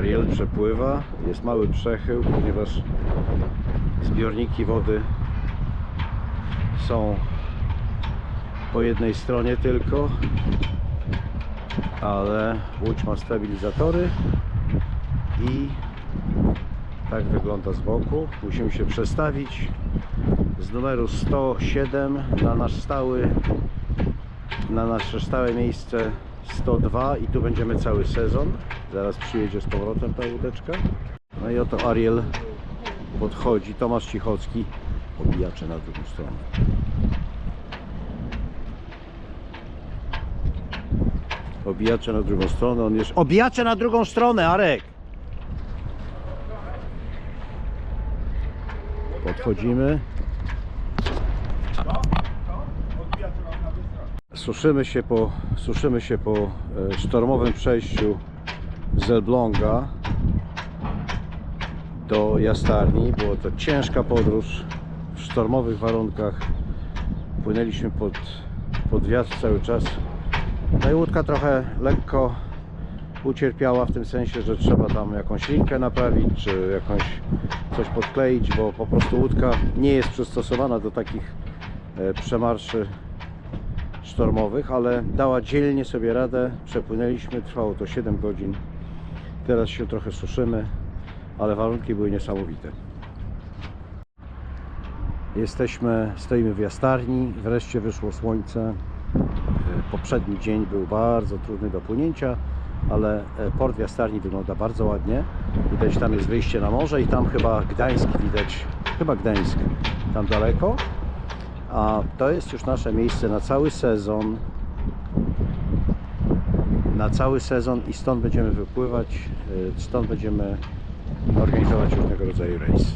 Ariel przepływa, jest mały przechył, ponieważ zbiorniki wody są po jednej stronie tylko, ale łódź ma stabilizatory i tak wygląda z boku. Musimy się przestawić z numeru 107 na nasz stały na nasze stałe miejsce 102 i tu będziemy cały sezon. Zaraz przyjedzie z powrotem ta łódeczka. No i oto Ariel podchodzi, Tomasz Cichocki, obijacze na drugą stronę. Obijacze na drugą stronę, on jeszcze... Obijacze na drugą stronę, Arek! Podchodzimy. Suszymy się po, suszymy się po e, sztormowym przejściu z Elbląga do Jastarni. Było to ciężka podróż w sztormowych warunkach. Płynęliśmy pod, pod wiatr cały czas. No i łódka trochę lekko ucierpiała w tym sensie, że trzeba tam jakąś linkę naprawić, czy jakąś coś podkleić, bo po prostu łódka nie jest przystosowana do takich e, przemarszy sztormowych, ale dała dzielnie sobie radę. Przepłynęliśmy, trwało to 7 godzin. Teraz się trochę suszymy, ale warunki były niesamowite. Jesteśmy, stoimy w jastarni, wreszcie wyszło słońce. E, Poprzedni dzień był bardzo trudny do płynięcia, ale e, port w jastarni wygląda bardzo ładnie. Widać tam jest wyjście na morze i tam chyba Gdańsk widać, chyba Gdańsk tam daleko. A to jest już nasze miejsce na cały sezon. Na cały sezon i stąd będziemy wypływać, y, stąd będziemy organizować różnego rodzaju rejsy.